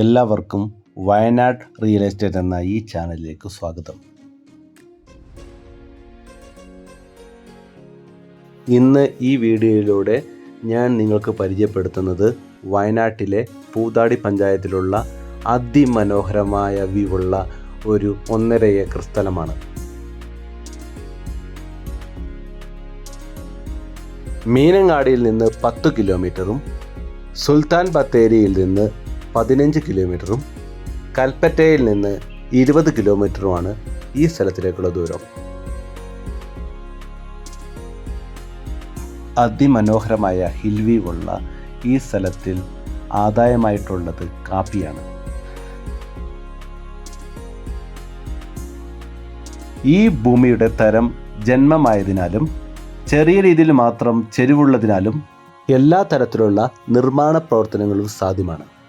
എല്ലാവർക്കും Wayanad real estate എന്ന ഈ ചാനലിലേക്ക് സ്വാഗതം. ഇന്ന് ഈ വീഡിയോയിലൂടെ ഞാൻ നിങ്ങൾക്ക് പരിചയപ്പെടുത്തുന്നത് വയനാട്ടിലെ പൂതാടി പഞ്ചായത്തിലുള്ള അതിമനോഹരമായ വ്യൂവുള്ള ഒരു ഒന്നര ഏക്കർ സ്ഥലമാണ്. മീനങ്ങാടിയിൽ നിന്ന് പത്ത് കിലോമീറ്ററും സുൽത്താൻ ബത്തേരിയിൽ നിന്ന് പതിനഞ്ച് കിലോമീറ്ററും കൽപ്പറ്റയിൽ നിന്ന് ഇരുപത് കിലോമീറ്ററുമാണ് ഈ സ്ഥലത്തിലേക്കുള്ള ദൂരം. അതിമനോഹരമായ ഹിൽ ഉള്ള ഈ സ്ഥലത്തിൽ ആദായമായിട്ടുള്ളത് കാപ്പിയാണ്. ഈ ഭൂമിയുടെ തരം ജന്മമായതിനാലും ചെറിയ രീതിയിൽ മാത്രം ചെരിവുള്ളതിനാലും എല്ലാ തരത്തിലുള്ള നിർമ്മാണ പ്രവർത്തനങ്ങളും സാധ്യമാണ്.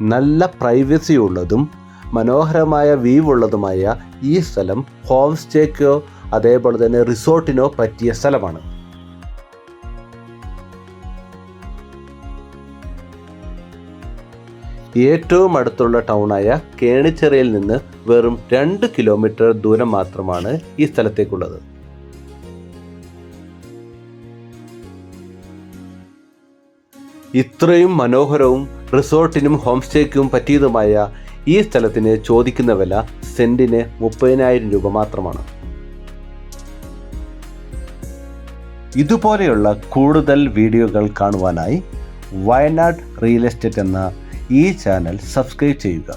നല്ല പ്രൈവസി ഉള്ളതും മനോഹരമായ വ്യൂ ഉള്ളതുമായ ഈ സ്ഥലം ഹോം സ്റ്റേക്കോ അതേപോലെ തന്നെ റിസോർട്ടിനോ പറ്റിയ സ്ഥലമാണ്. ഏറ്റവും അടുത്തുള്ള ടൗണായ കേണിച്ചെറിയിൽ നിന്ന് വെറും രണ്ട് കിലോമീറ്റർ ദൂരം മാത്രമാണ് ഈ സ്ഥലത്തേക്കുള്ളത്. ഇത്രയും മനോഹരവും റിസോർട്ടിനും ഹോം സ്റ്റേക്കും പറ്റിയതുമായ ഈ സ്ഥലത്തിന് ചോദിക്കുന്ന വില സെന്റിന് മുപ്പതിനായിരം രൂപ മാത്രമാണ്. ഇതുപോലെയുള്ള കൂടുതൽ വീഡിയോകൾ കാണുവാനായി വയനാട് റിയൽ എസ്റ്റേറ്റ് എന്ന ഈ ചാനൽ സബ്സ്ക്രൈബ് ചെയ്യുക.